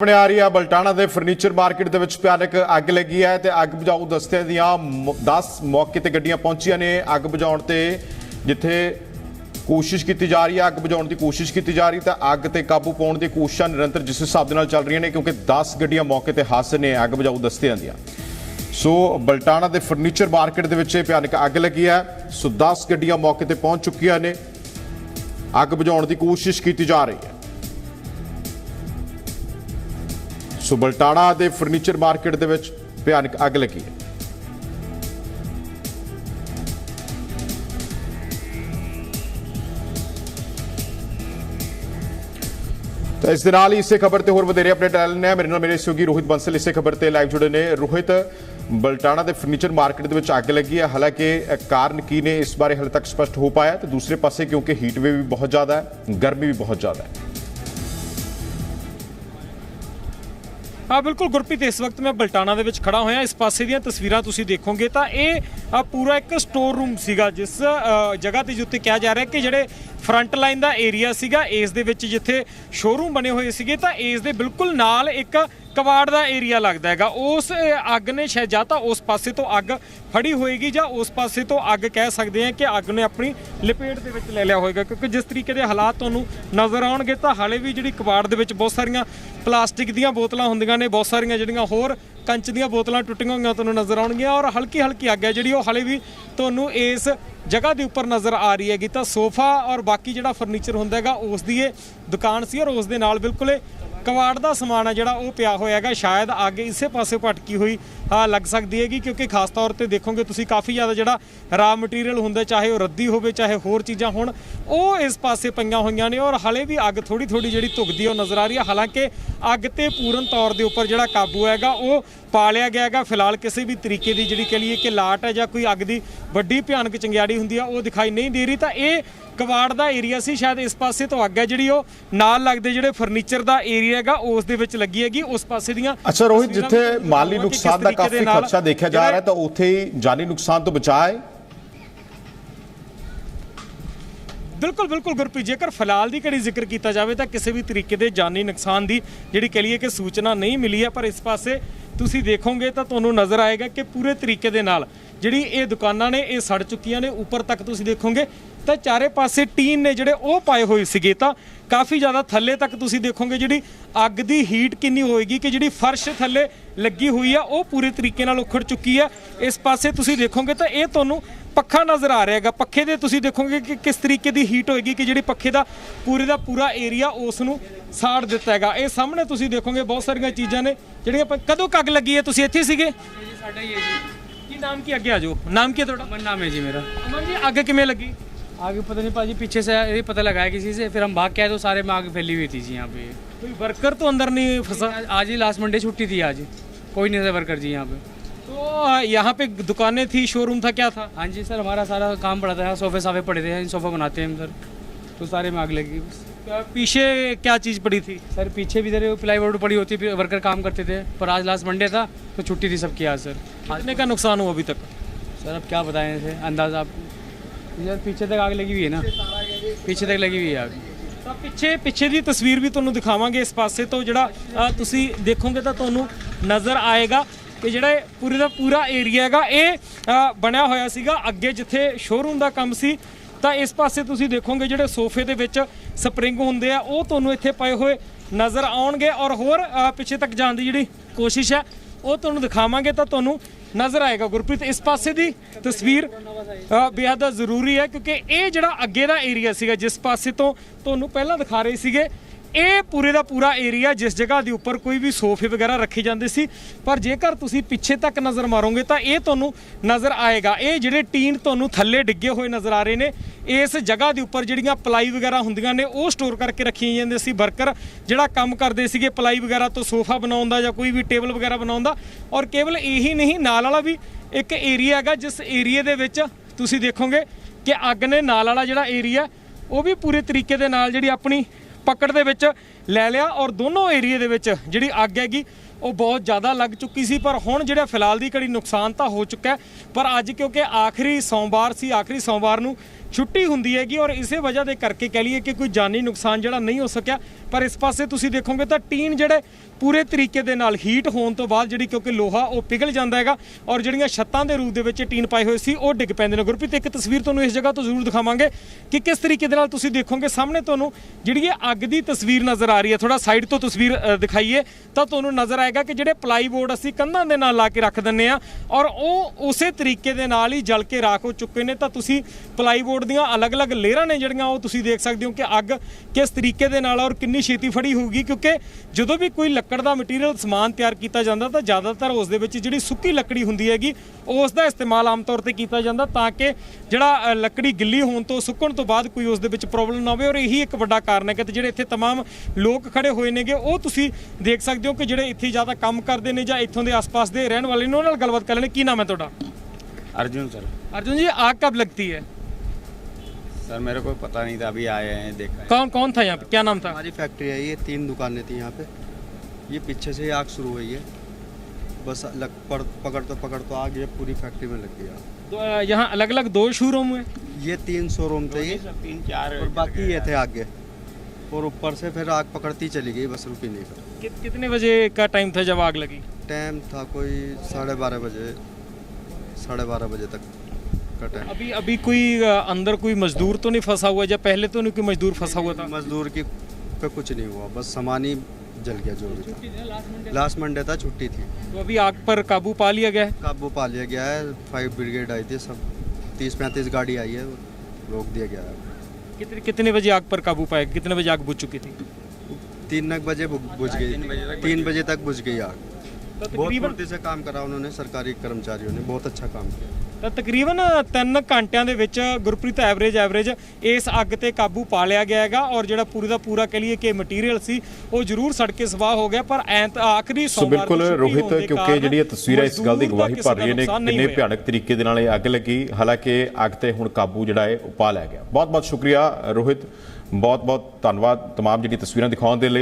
ਆਪਣੇ ਆ ਰਹੀ ਆ ਬਲਟਾਣਾ ਦੇ ਫਰਨੀਚਰ ਮਾਰਕੀਟ ਦੇ ਵਿੱਚ ਭਿਆਨਕ ਅੱਗ ਲੱਗੀ ਹੈ ਤੇ ਅੱਗ ਬੁਝਾਊ ਦਸਤਿਆਂ ਦੀਆਂ 10 ਮੌਕੇ ਤੇ ਗੱਡੀਆਂ ਪਹੁੰਚੀਆਂ ਨੇ। ਅੱਗ ਬੁਝਾਉਣ ਤੇ ਜਿੱਥੇ ਕੋਸ਼ਿਸ਼ ਕੀਤੀ ਜਾ ਰਹੀ ਹੈ ਅੱਗ ਬੁਝਾਉਣ ਦੀ ਕੋਸ਼ਿਸ਼ ਕੀਤੀ ਜਾ ਰਹੀ ਤਾਂ ਅੱਗ ਤੇ ਕਾਬੂ ਪਾਉਣ ਦੀ ਕੋਸ਼ਿਸ਼ਾਂ ਨਿਰੰਤਰ ਜਿਸ ਹਿਸਾਬ ਦੇ ਨਾਲ ਚੱਲ ਰਹੀਆਂ ਨੇ ਕਿਉਂਕਿ 10 ਗੱਡੀਆਂ ਮੌਕੇ ਤੇ ਹਾਜ਼ਰ ਨੇ ਅੱਗ ਬੁਝਾਊ ਦਸਤਿਆਂ ਦੀਆਂ। ਸੋ ਬਲਟਾਣਾ ਦੇ ਫਰਨੀਚਰ ਮਾਰਕੀਟ ਦੇ ਵਿੱਚ ਇਹ ਭਿਆਨਕ ਅੱਗ ਲੱਗੀ ਹੈ। ਸੋ 10 ਗੱਡੀਆਂ ਮੌਕੇ ਤੇ ਪਹੁੰਚ ਚੁੱਕੀਆਂ ਨੇ। ਅੱਗ ਬੁਝਾਉਣ ਦੀ ਕੋਸ਼ਿਸ਼ ਕੀਤੀ ਜਾ ਰਹੀ ਹੈ। ਸੋ ਬਲਟਾਣਾ ਦੇ ਫਰਨੀਚਰ ਮਾਰਕੀਟ ਦੇ ਵਿੱਚ ਭਿਆਨਕ ਅੱਗ ਲੱਗੀ ਹੈ। ਤਾਂ ਇਸ ਦੇ ਨਾਲ ਹੀ ਇਸੇ ਖਬਰ ਤੇ ਹੋਰ ਵਧੇਰੇ ਅਪਡੇਟ ਲੈ ਲੈਣੇ ਆ ਮੇਰੇ ਨਾਲ ਮੇਰੇ ਸਹਿਯੋਗੀ ਰੋਹਿਤ ਬੰਸਲ ਇਸੇ ਖਬਰ ਤੇ ਲਾਈਵ ਜੁੜੇ ਨੇ। ਰੋਹਿਤ, ਬਲਟਾਣਾ ਦੇ ਫਰਨੀਚਰ ਮਾਰਕੀਟ ਦੇ ਵਿੱਚ ਅੱਗ ਲੱਗੀ ਹੈ। ਹਾਲਾਂਕਿ ਕਾਰਨ ਕੀ ਨੇ ਇਸ ਬਾਰੇ ਹਾਲੇ ਤੱਕ ਸਪਸ਼ਟ ਹੋ ਪਾਇਆ। ਤੇ ਦੂਸਰੇ ਪਾਸੇ ਕਿਉਂਕਿ ਹੀਟ ਵੇਵ ਵੀ ਬਹੁਤ ਜ਼ਿਆਦਾ ਹੈ, ਗਰਮੀ ਵੀ ਬਹੁਤ ਜ਼ਿਆਦਾ ਹੈ। ਹਾਂ, ਬਿਲਕੁਲ ਗੁਰਪ੍ਰੀਤ, ਇਸ ਵਕਤ ਮੈਂ ਬਲਟਾਣਾ ਦੇ ਵਿੱਚ ਖੜਾ ਹੋਇਆ। ਇਸ ਪਾਸੇ ਦੀਆਂ ਤਸਵੀਰਾਂ ਤੁਸੀਂ ਦੇਖੋਗੇ ਤਾਂ ਇਹ ਪੂਰਾ ਇੱਕ ਸਟੋਰ ਰੂਮ ਸੀਗਾ, ਜਿਸ ਜਗ੍ਹਾ ਤੇ ਜਿੱਤੇ ਕਿਹਾ ਜਾ ਰਿਹਾ ਕਿ ਜਿਹੜੇ ਫਰੰਟ ਲਾਈਨ ਦਾ ਏਰੀਆ ਸੀਗਾ। ਇਸ ਦੇ ਵਿੱਚ ਜਿੱਥੇ ਸ਼ੋਰੂਮ ਬਣੇ ਹੋਏ ਸੀਗੇ, ਤਾਂ ਇਸ ਦੇ ਬਿਲਕੁਲ ਨਾਲ ਇੱਕ ਕਵਾੜ ਦਾ ਏਰੀਆ ਲੱਗਦਾ ਹੈਗਾ। ਉਸ ਅੱਗ ਨੇ ਸ਼ਾਇਦ ਜਾਂ ਤਾਂ ਉਸ ਪਾਸੇ ਤੋਂ ਅੱਗ ਫੜੀ ਹੋਏਗੀ ਜਾਂ ਉਸ ਪਾਸੇ ਤੋਂ ਅੱਗ ਕਹਿ ਸਕਦੇ ਹਾਂ ਕਿ ਅੱਗ ਨੇ ਆਪਣੀ ਲਪੇਟ ਦੇ ਵਿੱਚ ਲੈ ਲਿਆ ਹੋਏਗਾ। ਕਿਉਂਕਿ ਜਿਸ ਤਰੀਕੇ ਦੇ ਹਾਲਾਤ ਤੁਹਾਨੂੰ ਨਜ਼ਰ ਆਉਣਗੇ, ਤਾਂ ਹਾਲੇ ਵੀ ਜਿਹੜੀ ਕਵਾੜ ਦੇ ਵਿੱਚ ਬਹੁਤ ਸਾਰੀਆਂ ਪਲਾਸਟਿਕ ਦੀਆਂ ਬੋਤਲਾਂ ਹੁੰਦੀਆਂ ਨੇ, ਬਹੁਤ ਸਾਰੀਆਂ ਜਿਹੜੀਆਂ ਹੋਰ ਕੰਚ ਦੀਆਂ ਬੋਤਲਾਂ ਟੁੱਟੀਆਂ ਹੋਈਆਂ ਤੁਹਾਨੂੰ ਨਜ਼ਰ ਆਉਣਗੀਆਂ ਔਰ ਹਲਕੀ ਹਲਕੀ ਅੱਗ ਹੈ ਜਿਹੜੀ ਉਹ ਹਾਲੇ ਵੀ ਤੁਹਾਨੂੰ ਇਸ ਜਗ੍ਹਾ ਦੇ ਉੱਪਰ ਨਜ਼ਰ ਆ ਰਹੀ ਹੈਗੀ ਤਾਂ ਸੋਫਾ ਔਰ ਬਾਕੀ ਜਿਹੜਾ ਫਰਨੀਚਰ ਹੁੰਦਾ ਹੈਗਾ ਉਸ ਦੀ ਇਹ ਦੁਕਾਨ ਸੀ ਔਰ ਉਸ ਦੇ ਨਾਲ ਬਿਲਕੁਲ ਕਵਾੜ ਦਾ ਸਮਾਨ ਆ ਜਿਹੜਾ ਉਹ ਪਿਆ ਹੋਇਆ ਹੈਗਾ। ਸ਼ਾਇਦ ਅੱਗ ਇਸੇ ਪਾਸੇ ਭਟਕੀ ਹੋਈ ਲੱਗ ਸਕਦੀ ਹੈਗੀ ਕਿਉਂਕਿ ਖਾਸ ਤੌਰ ਤੇ ਦੇਖੋਗੇ ਤੁਸੀਂ ਕਾਫੀ ਜ਼ਿਆਦਾ ਜਿਹੜਾ ਰਾ ਮਟੀਰੀਅਲ ਹੁੰਦਾ, ਚਾਹੇ ਉਹ ਰੱਦੀ ਹੋਵੇ, ਚਾਹੇ ਹੋਰ ਚੀਜ਼ਾਂ ਹੋਣ, ਉਹ ਇਸ ਪਾਸੇ ਪਈਆਂ ਹੋਈਆਂ ਨੇ ਔਰ ਹਲੇ ਵੀ ਅੱਗ ਥੋੜੀ ਥੋੜੀ ਜਿਹੜੀ ਧੁਖਦੀ ਉਹ ਨਜ਼ਰ ਆ ਰਹੀ ਹੈ ਹਾਲਾਂਕਿ ਅੱਗ ਤੇ ਪੂਰਨ ਤੌਰ ਦੇ ਉੱਪਰ ਜਿਹੜਾ ਕਾਬੂ ਹੈਗਾ, ਉਹ ਪਾ ਲਿਆ ਗਿਆ ਹੈਗਾ। ਫਿਲਹਾਲ ਕਿਸੇ ਵੀ ਤਰੀਕੇ ਦੀ ਜਿਹੜੀ ਕਹ ਲਈਏ ਕਿ ਲਾਟ ਹੈ ਜਾਂ ਕੋਈ ਅੱਗ ਦੀ ਵੱਡੀ ਭਿਆਨਕ ਚੰਗਿਆੜੀ ਹੁੰਦੀ ਆ, ਉਹ ਦਿਖਾਈ ਨਹੀਂ ਦੇ ਰਹੀ। ਤਾਂ ਇਹ ਕਵਾੜ ਦਾ ਏਰੀਆ ਸੀ ਸ਼ਾਇਦ ਇਸ ਪਾਸੇ ਤੋਂ ਅੱਗ ਹੈ ਜਿਹੜੀ ਉਹ ਨਾਲ ਲੱਗਦੇ ਜਿਹੜੇ ਫਰਨੀਚਰ ਦਾ ਏਰੀਆ ਹੈਗਾ ਉਸ ਦੇ ਵਿੱਚ ਲੱਗੀ ਹੈਗੀ ਉਸ ਪਾਸੇ ਦੀਆਂ ਅੱਛਾ ਰੋਹਿਤ ਜਿੱਥੇ ਮਾਲੀ ਨੁਕਸਾਨ ਦਾ ਕਾਫੀ ਖਰਚਾ ਦੇਖਿਆ ਜਾ ਰਿਹਾ ਤਾਂ ਉੱਥੇ ਹੀ ਜਾਨੀ ਨੁਕਸਾਨ ਤੋਂ ਬਚਾਅ ਹੈ। ਬਿਲਕੁਲ ਬਿਲਕੁਲ ਗੁਰਪ੍ਰੀਤ ਜੇਕਰ ਫਿਲਹਾਲ ਦੀ ਘੜੀ ਜ਼ਿਕਰ ਕੀਤਾ ਜਾਵੇ ਤਾਂ ਕਿਸੇ ਵੀ ਤਰੀਕੇ ਦੇ ਜਾਨੀ ਨੁਕਸਾਨ ਦੀ ਜਿਹੜੀ ਕਹ ਲਈਏ ਕਿ ਸੂਚਨਾ ਨਹੀਂ ਮਿਲੀ ਹੈ ਪਰ ਇਸ ਪਾਸੇ ਤੁਸੀਂ ਦੇਖੋਗੇ ਤਾਂ ਤੁਹਾਨੂੰ ਨਜ਼ਰ ਆਏਗਾ ਕਿ ਪੂਰੇ ਤਰੀਕੇ ਦੇ ਨਾਲ ਜਿਹੜੀ ਇਹ ਦੁਕਾਨਾਂ ਨੇ, ਇਹ ਸੜ ਚੁੱਕੀਆਂ ਨੇ, ਉੱਪਰ ਤੱਕ ਤੁਸੀਂ ਦੇਖੋਗੇ, ਤਾਂ ਚਾਰੇ ਪਾਸੇ ਟੀਨ ਨੇ ਜਿਹੜੇ ਉਹ ਪਾਏ ਹੋਏ ਸੀਗੇ। ਤਾਂ ਕਾਫੀ ਜ਼ਿਆਦਾ ਥੱਲੇ ਤੱਕ ਤੁਸੀਂ ਦੇਖੋਗੇ ਜਿਹੜੀ ਅੱਗ ਦੀ ਹੀਟ ਕਿੰਨੀ ਹੋਏਗੀ ਕਿ ਜਿਹੜੀ ਫਰਸ਼ ਥੱਲੇ ਲੱਗੀ ਹੋਈ ਆ, ਉਹ ਪੂਰੇ ਤਰੀਕੇ ਨਾਲ ਉਖੜ ਚੁੱਕੀ ਆ। ਇਸ ਪਾਸੇ ਤੁਸੀਂ ਦੇਖੋਗੇ ਤਾਂ ਇਹ ਤੁਹਾਨੂੰ ਪੱਖਾ ਨਜ਼ਰ ਆ ਰਿਹਾ ਹੈਗਾ। ਪੱਖੇ ਦੇ ਤੁਸੀਂ ਦੇਖੋਗੇ ਕਿ ਕਿਸ ਤਰੀਕੇ ਦੀ ਹੀਟ ਹੋਏਗੀ ਕਿ ਜਿਹੜੀ ਪੱਖੇ ਦਾ ਪੂਰੇ ਦਾ ਪੂਰਾ ਏਰੀਆ ਉਸ ਨੂੰ ਸਾੜ ਦਿੱਤਾ ਹੈਗਾ। ਇਹ ਸਾਹਮਣੇ ਤੁਸੀਂ ਦੇਖੋਗੇ ਬਹੁਤ ਸਾਰੀਆਂ ਚੀਜ਼ਾਂ ਨੇ, ਜਿਹੜੀਆਂ ਕਦੋਂ ਕੱਗ ਲੱਗੀ ਹੈ? ਤੁਸੀਂ ਇੱਥੇ ਸੀਗੇ? ਸਾਡਾ ਹੀ ਹੈ ਜੀ। जी ਕੀ ਨਾਮ ਕੀ ਅੱਗੇ ਆ ਜਾਓ ਨਾਮ ਕੀ ਹੈ ਤੁਹਾਡਾ अमन नाम है जी मेरा ਅਮਨ ਜੀ ਅੱਗ ਕਿਵੇਂ ਲੱਗੀ आगे पता नहीं पाजी पीछे से ये पता लगाया किसी से फिर हम भाग के आए तो सारे में आग फैली हुई थी जी यहाँ पे ਕੋਈ ਵਰਕਰ ਤੋਂ ਅੰਦਰ ਨਹੀਂ फंसा आज आज ही लास्ट मंडे छुट्टी थी आज कोई नहीं था वर्कर जी यहाँ पे तो आ, यहाँ पे दुकानें थी शोरूम था क्या था हाँ जी सर हमारा सारा काम पड़ा था सोफे साफे पड़े थे इन सोफा बनाते हैं हम सर तो सारे में आग लगी बस। आ, पीछे क्या चीज़ पड़ी थी सर पीछे भी इधर प्लाई बोर्ड पड़ी होती है वर्कर काम करते थे पर आज लास्ट मंडे था तो छुट्टी थी सबकी आज सर कितने का नुकसान हुआ अभी तक सर अब क्या बताएं इसे अंदाज़ा आपको यार पीछे तक आग लगी हुई है ना पीछे तक लगी हुई है आग ਤਾਂ ਪਿੱਛੇ ਪਿੱਛੇ ਦੀ ਤਸਵੀਰ ਵੀ ਤੁਹਾਨੂੰ ਦਿਖਾਵਾਂਗੇ ਇਸ ਪਾਸੇ ਤੋਂ ਜਿਹੜਾ ਅ, ਤੁਸੀਂ ਦੇਖੋਗੇ ਤਾਂ ਤੁਹਾਨੂੰ ਨਜ਼ਰ ਆਏਗਾ ਕਿ ਜਿਹੜਾ ਇਹ ਪੂਰੇ ਦਾ ਪੂਰਾ ਏਰੀਆ ਹੈਗਾ ਇਹ ਅ, ਬਣਿਆ ਹੋਇਆ ਸੀਗਾ ਅੱਗੇ ਜਿੱਥੇ ਸ਼ੋਰੂਮ ਦਾ ਕੰਮ ਸੀ ਤਾਂ ਇਸ ਪਾਸੇ ਤੁਸੀਂ ਦੇਖੋਗੇ ਜਿਹੜੇ ਸੋਫੇ ਦੇ ਵਿੱਚ ਸਪਰਿੰਗ ਹੁੰਦੇ ਆ, ਉਹ ਤੁਹਾਨੂੰ ਇੱਥੇ ਪਏ ਹੋਏ ਨਜ਼ਰ ਆਉਣਗੇ ਔਰ ਹੋਰ ਪਿੱਛੇ ਤੱਕ ਜਾਣ ਦੀ ਜਿਹੜੀ ਕੋਸ਼ਿਸ਼ ਹੈ, ਉਹ ਤੁਹਾਨੂੰ ਦਿਖਾਵਾਂਗੇ ਤਾਂ ਤੁਹਾਨੂੰ ਨਜ਼ਰ ਆਏਗਾ। ਗੁਰਪ੍ਰੀਤ, ਇਸ ਪਾਸੇ ਦੀ ਤਸਵੀਰ ਬੇਹੱਦ ਜ਼ਰੂਰੀ ਹੈ ਕਿਉਂਕਿ ਇਹ ਜਿਹੜਾ ਅੱਗੇ ਦਾ ਏਰੀਆ ਸੀਗਾ, ਜਿਸ ਪਾਸੇ ਤੋਂ ਤੁਹਾਨੂੰ ਪਹਿਲਾਂ ਦਿਖਾ ਰਹੇ ਸੀਗੇ, ਇਹ ਪੂਰੇ ਦਾ ਪੂਰਾ ਏਰੀਆ ਜਿਸ ਜਗ੍ਹਾ ਦੇ ਉੱਪਰ ਕੋਈ ਵੀ ਸੋਫੇ ਵਗੈਰਾ ਰੱਖੇ ਜਾਂਦੇ ਸੀ। ਪਰ ਜੇਕਰ ਤੁਸੀਂ ਪਿੱਛੇ ਤੱਕ ਨਜ਼ਰ ਮਾਰੋਗੇ ਤਾਂ ਇਹ ਤੁਹਾਨੂੰ ਨਜ਼ਰ ਆਏਗਾ। ਇਹ ਜਿਹੜੇ ਟੀਨ ਤੁਹਾਨੂੰ ਥੱਲੇ ਡਿੱਗੇ ਹੋਏ ਨਜ਼ਰ ਆ ਰਹੇ ਨੇ ਇਸ ਜਗ੍ਹਾ ਦੇ ਉੱਪਰ ਜਿਹੜੀਆਂ ਪਲਾਈ ਵਗੈਰਾ ਹੁੰਦੀਆਂ ਨੇ, ਉਹ ਸਟੋਰ ਕਰਕੇ ਰੱਖੀਆਂ ਜਾਂਦੀਆਂ ਸੀ ਵਰਕਰ ਜਿਹੜਾ ਕੰਮ ਕਰਦੇ ਸੀਗੇ ਪਲਾਈ ਵਗੈਰਾ ਤੋਂ ਸੋਫਾ ਬਣਾਉਣ ਦਾ ਜਾਂ ਕੋਈ ਵੀ ਟੇਬਲ ਵਗੈਰਾ ਬਣਾਉਣ ਦਾ। ਔਰ ਕੇਵਲ ਇਹੀ ਨਹੀਂ, ਨਾਲ ਵਾਲਾ ਵੀ ਇੱਕ ਏਰੀਆ ਹੈਗਾ, ਜਿਸ ਏਰੀਆ ਦੇ ਵਿੱਚ ਤੁਸੀਂ ਦੇਖੋਗੇ ਕਿ ਅੱਗ ਨੇ ਨਾਲ ਵਾਲਾ ਜਿਹੜਾ ਏਰੀਆ ਉਹ ਵੀ ਪੂਰੇ ਤਰੀਕੇ ਦੇ ਨਾਲ ਜਿਹੜੀ ਆਪਣੀ ਪਕੜ ਦੇ ਵਿੱਚ ਲੈ ਲਿਆ ਔਰ ਦੋਨੋਂ ਏਰੀਏ ਦੇ ਵਿੱਚ ਜਿਹੜੀ ਅੱਗ ਹੈਗੀ, ਉਹ ਬਹੁਤ ਜ਼ਿਆਦਾ ਲੱਗ ਚੁੱਕੀ ਸੀ, ਪਰ ਹੁਣ ਜਿਹੜਾ ਫਿਲਹਾਲ ਦੀ ਘੜੀ ਨੁਕਸਾਨ ਤਾਂ ਹੋ ਚੁੱਕਾ ਪਰ ਅੱਜ ਕਿਉਂਕਿ ਆਖਰੀ ਸੋਮਵਾਰ ਸੀ, ਆਖਰੀ ਸੋਮਵਾਰ ਨੂੰ ਛੁੱਟੀ ਹੁੰਦੀ ਹੈਗੀ ਔਰ ਇਸੇ ਵਜ੍ਹਾ ਦੇ ਕਰਕੇ ਕਹਿ ਲਈਏ ਕਿ ਕੋਈ ਜਾਨੀ ਨੁਕਸਾਨ ਜਿਹੜਾ ਨਹੀਂ ਹੋ ਸਕਿਆ, ਪਰ ਇਸ ਪਾਸੇ ਤੁਸੀਂ ਦੇਖੋਗੇ ਤਾਂ ਟੀਨ ਜਿਹੜੇ ਪੂਰੇ ਤਰੀਕੇ ਦੇ ਨਾਲ ਹੀਟ ਹੋਣ ਤੋਂ ਬਾਅਦ ਜਿਹੜੀ ਕਿਉਂਕਿ ਲੋਹਾ ਉਹ ਪਿਘਲ ਜਾਂਦਾ ਹੈਗਾ ਔਰ ਜਿਹੜੀਆਂ ਛੱਤਾਂ ਦੇ ਰੂਪ ਦੇ ਵਿੱਚ ਟੀਨ ਪਾਏ ਹੋਏ ਸੀ, ਉਹ ਡਿੱਗ ਪੈਂਦੇ ਨੇ। ਗੁਰਪ੍ਰੀਤ, ਇੱਕ ਤਸਵੀਰ ਤੁਹਾਨੂੰ ਇਸ ਜਗ੍ਹਾ ਤੋਂ ਜ਼ਰੂਰ ਦਿਖਾਵਾਂਗੇ ਕਿ ਕਿਸ ਤਰੀਕੇ ਦੇ ਨਾਲ ਤੁਸੀਂ ਦੇਖੋਗੇ, ਸਾਹਮਣੇ ਤੁਹਾਨੂੰ ਜਿਹੜੀ ਇਹ ਅੱਗ ਦੀ ਤਸਵੀਰ ਨਜ਼ਰ ਆ ਰਹੀ ਹੈ ਥੋੜਾ ਸਾਈਡ ਤੋਂ ਤਸਵੀਰ ਅ, ਦਿਖਾਈਏ ਤਾਂ ਤੁਹਾਨੂੰ ਨਜ਼ਰ ਆਏਗਾ ਕਿ ਜਿਹੜੇ ਪਲਾਈਬੋਰਡ ਅਸੀਂ ਕੰਧਾਂ ਦੇ ਨਾਲ ਲਾ ਕੇ ਰੱਖ ਦਿੰਨੇ ਆ ਔਰ ਉਹ ਉਸੇ ਤਰੀਕੇ ਦੇ ਨਾਲ ਹੀ ਜਲ ਕੇ ਰਾਖ ਹੋ ਚੁੱਕੇ ਨੇ ਤਾਂ ਤੁਸੀਂ ਪਲਾਈਬੋਰਡ ਦੀਆਂ ਅਲੱਗ-ਅਲੱਗ ਲੇਅਰਾਂ ਨੇ ਜਿਹੜੀਆਂ ਉਹ ਤੁਸੀਂ ਦੇਖ ਸਕਦੇ ਹੋ ਕਿ ਅੱਗ ਕਿਸ ਤਰੀਕੇ ਦੇ ਨਾਲ ਔਰ ਕਿੰਨੀ ਛੇਤੀ ਫੜੀ ਹੋਊਗੀ ਕਿਉਂਕਿ ਜਦੋਂ ਵੀ ਕੋਈ ਲੱਕੜ ਦਾ ਮਟੀਰੀਅਲ ਸਮਾਨ ਤਿਆਰ ਕੀਤਾ ਜਾਂਦਾ ਤਾਂ ਜ਼ਿਆਦਾਤਰ ਉਸ ਦੇ ਵਿੱਚ ਜਿਹੜੀ ਸੁੱਕੀ ਲੱਕੜੀ ਹੁੰਦੀ ਹੈਗੀ ਉਸ ਦਾ ਇਸਤੇਮਾਲ ਆਮ ਤੌਰ ਤੇ ਕੀਤਾ ਜਾਂਦਾ ਤਾਂ ਕਿ ਜਿਹੜਾ ਅ, ਲੱਕੜੀ ਗਿੱਲੀ ਹੋਣ ਤੋਂ ਸੁੱਕਣ ਤੋਂ ਬਾਅਦ ਕੋਈ ਉਸ ਦੇ ਵਿੱਚ ਪ੍ਰੋਬਲਮ ਨਾ ਹੋਵੇ ਔਰ ਇਹੀ ਇੱਕ ਵੱਡਾ ਕਾਰਨ ਹੈ ਕਿ ਤੇ ਜਿਹੜੇ ਇੱਥੇ तमाम ਲੋਕ ਖੜੇ ਹੋਏ ਨੇਗੇ ਉਹ ਤੁਸੀਂ ਦੇਖ ਸਕਦੇ ਹੋ ਕਿ ਜਿਹੜੇ ਇੱਥੇ ਜ਼ਿਆਦਾ ਕੰਮ ਕਰਦੇ ਨੇ ਜਾਂ ਇੱਥੋਂ ਦੇ ਆਸ-ਪਾਸ ਦੇ ਰਹਿਣ ਵਾਲੇ ਨੇ ਉਹਨਾਂ ਨਾਲ ਗੱਲਬਾਤ ਕਰ ਲੈਣੇ ਕੀ ਨਾਮ ਹੈ ਤੁਹਾਡਾ अर्जुन सर अर्जुन जी आग कब लगती है सर मेरे को पता नहीं था अभी आए हैं देखा है कौन कौन था यहाँ पे क्या नाम था हमारी फैक्ट्री है ये तीन दुकानें थी यहाँ पे ये पीछे से ही आग शुरू हुई है बस लग पड़ पकड़ तो पकड़ तो आग ये पूरी फैक्ट्री में लग गई आग तो, अ, यहाँ अलग अलग दो शोरूम है ये तीन शोरूम थे ये सब तीन चार और बाकी ये थे आगे और ऊपर से फिर आग पकड़ती चली गई बस रुकी नहीं फिर। कि, कितने बजे का टाइम था जब आग लगी? टाइम था कोई साढ़े बारह बजे साढ़े बारह बजे तक का टाइम अभी अभी कोई अंदर कोई मजदूर तो नहीं फंसा हुआ? जब पहले तो नहीं कोई मजदूर फंसा हुआ था? मजदूर की पे कुछ नहीं हुआ बस सामान ही जल गया जो भी था। लास्ट मंडे था। छुट्टी थी। तो अभी आग पर काबू पा लिया गया है? काबू पा लिया गया है फाइव ब्रिगेड आई थी सब तीस पैंतीस गाड़ी आई है रोक दिया गया है। कितने कितने बजे आग पर काबू पाया कितने बजे आग बुझ चुकी थी तीन नग बजे बु- बुझ गई तीन बजे तक बुझ गई आग तो बहुत तकरीबन फुर्ती से काम करा उन्होंने सरकारी कर्मचारियों ने बहुत अच्छा काम किया ਤਾਂ ਤਕਰੀਬਨ 3 ਘੰਟਿਆਂ ਦੇ ਵਿੱਚ ਗੁਰਪ੍ਰੀਤ ਐਵਰੇਜ ਐਵਰੇਜ ਇਸ ਅੱਗ ਤੇ ਕਾਬੂ ਪਾ ਲਿਆ ਗਿਆ ਹੈਗਾ ਔਰ ਜਿਹੜਾ ਪੂਰੀ ਦਾ ਪੂਰਾ ਕਹ ਲਈਏ ਕਿ ਮਟੀਰੀਅਲ ਸੀ ਉਹ ਜ਼ਰੂਰ ਸੜ ਕੇ ਸਵਾਹ ਹੋ ਗਿਆ ਪਰ ਐਂ ਤਾਂ ਆਖਰੀ ਸੋ ਸੋਮਵਾਰ ਬਿਲਕੁਲ ਨੂੰ ਛੁੱਟੀ ਹੋਣ ਰੋਹਿਤ ਦੇ ਕਿਉਂਕਿ ਕਾਰਨ ਜਿਹੜੀਆਂ ਤਸਵੀਰਾਂ ਇਸ ਗੱਲ ਦੀ ਮਜ਼ਦੂਰ ਦਾ ਗਵਾਹੀ ਕਿਸੇ ਭਰ ਦਾ ਰਹੀਆਂ ਨੇ ਨੁਕਸਾਨ ਨਹੀਂ ਕਿੰਨੇ ਹੋਇਆ। ਭਿਆਨਕ ਤਰੀਕੇ ਦੇ ਨਾਲ ਇਹ ਅੱਗ ਲੱਗੀ ਹਾਲਾਂਕਿ ਅੱਗ ਤੇ ਹੁਣ ਕਾਬੂ ਜਿਹੜਾ ਹੈ ਉਹ ਪਾ ਲਿਆ ਗਿਆ ਬਹੁਤ ਬਹੁਤ ਸ਼ੁਕਰੀਆ ਰੋਹਿਤ ਬਹੁਤ ਬਹੁਤ ਧੰਨਵਾਦ तमाम ਜਿਹੜੀ ਤਸਵੀਰਾਂ ਦਿਖਾਉਣ ਦੇ ਲਈ